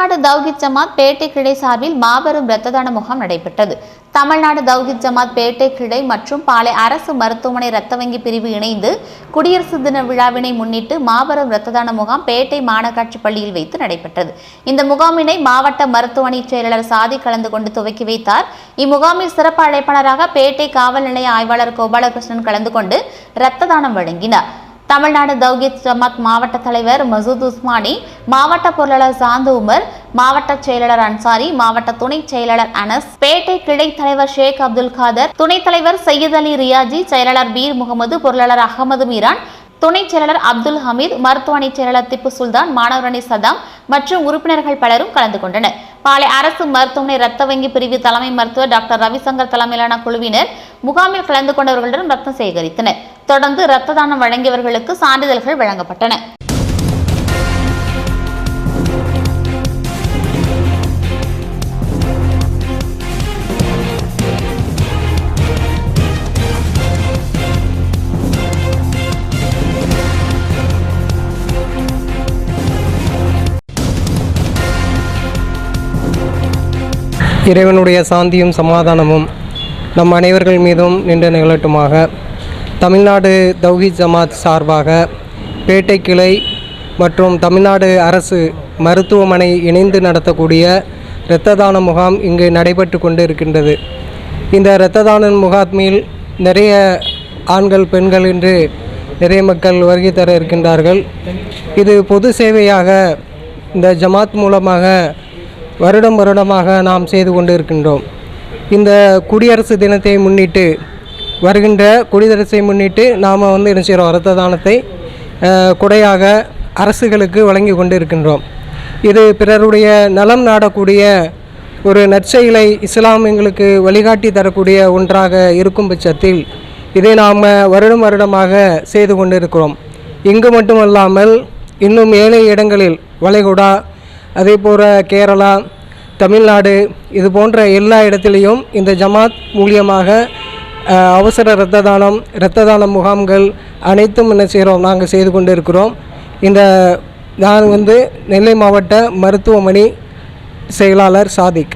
தமிழ்நாடு தௌஹித் ஜமாத் பேட்டை கிளை சார்பில் மாபெரும் இரத்த தான முகாம் நடைபெற்றது. தமிழ்நாடு தௌஹித் ஜமாத் பேட்டை கிளை மற்றும் பாளை அரசு மருத்துவமனை இரத்த வங்கி பிரிவு இணைந்து குடியரசு தின விழாவினை முன்னிட்டு மாபெரும் இரத்த தான முகாம் பேட்டை மாநகராட்சி பள்ளியில் வைத்து நடைபெற்றது. இந்த முகாமினை மாவட்ட மருத்துவமனை செயலாளர் சாதி கலந்து கொண்டு துவக்கி வைத்தார். இம்முகாமில் சிறப்பு அழைப்பாளராக பேட்டை காவல் நிலைய ஆய்வாளர் கோபாலகிருஷ்ணன் கலந்து கொண்டு இரத்த தானம் வழங்கினார். தமிழ்நாடு தௌகித் ஜமாத் மாவட்ட தலைவர் மசூத் உஸ்மானி மாவட்ட பொருளாளர் சாந்து உமர் மாவட்ட செயலாளர் அன்சாரி மாவட்ட துணை செயலாளர் அனஸ் பேட்டை கிளை தலைவர் ஷேக் அப்துல் காதர் துணைத் தலைவர் சையத் அலி ரியாஜி செயலாளர் பீர் முகமது பொருளாளர் அகமது மீரான் துணைச் செயலாளர் அப்துல் ஹமீத் மருத்துவ அணி செயலாளர் திப்பு சுல்தான் மாணவரணி சதாம் மற்றும் உறுப்பினர்கள் பலரும் கலந்து கொண்டனர். பாளை அரசு மருத்துவமனை இரத்த வங்கி பிரிவு தலைமை மருத்துவர் டாக்டர் ரவிசங்கர் தலைமையிலான குழுவினர் முகாமில் கலந்து கொண்டவர்களிடம் ரத்தம் சேகரித்தனர். தொடர்ந்து இரத்த தானம் வழங்கியவர்களுக்கு சான்றிதழ்கள் வழங்கப்பட்டன. இறைவனுடைய சாந்தியும் சமாதானமும் நம் அனைவர்கள் மீதும் நின்று நிகழட்டுமாக. தமிழ்நாடு தௌஹித் ஜமாத் சார்பாக பேட்டை கிளை மற்றும் தமிழ்நாடு அரசு மருத்துவமனை இணைந்து நடத்தக்கூடிய இரத்த தான முகாம் இங்கு நடைபெற்று கொண்டு இருக்கின்றது இந்த இரத்த தான முகாமில் நிறைய ஆண்கள் பெண்கள் என்று நிறைய மக்கள் வருகை தர இருக்கின்றார்கள். இது பொது சேவையாக இந்த ஜமாத் மூலமாக வருடம் வருடமாக நாம் செய்து கொண்டு இருக்கின்றோம் இந்த குடியரசு தினத்தை முன்னிட்டு வருகின்ற குடியரசை முன்னிட்டு நாம் வந்து என்ன செய்கிறோம்? இரத்த தானத்தை கொடையாக அரசுகளுக்கு வழங்கி கொண்டு இருக்கின்றோம் இது பிறருடைய நலம் நாடக்கூடிய ஒரு நற்செயலை இஸ்லாம் எங்களுக்கு வழிகாட்டி தரக்கூடிய ஒன்றாக இருக்கும் பட்சத்தில் இதை நாம் வருடம் வருடமாக செய்து கொண்டிருக்கிறோம். இங்கு மட்டுமல்லாமல் இன்னும் ஏழை இடங்களில் வளைகுடா அதே போல் கேரளா தமிழ்நாடு இது போன்ற எல்லா இடத்திலையும் இந்த ஜமாத் மூலியமாக அவசர இரத்த தானம் இரத்த தான முகாம்கள் அனைத்தும் என்ன செய்கிறோம் நாங்கள் செய்து கொண்டு இருக்கிறோம் இந்த நான் வந்து நெல்லை மாவட்ட மருத்துவமனை செயலாளர் சாதிக்.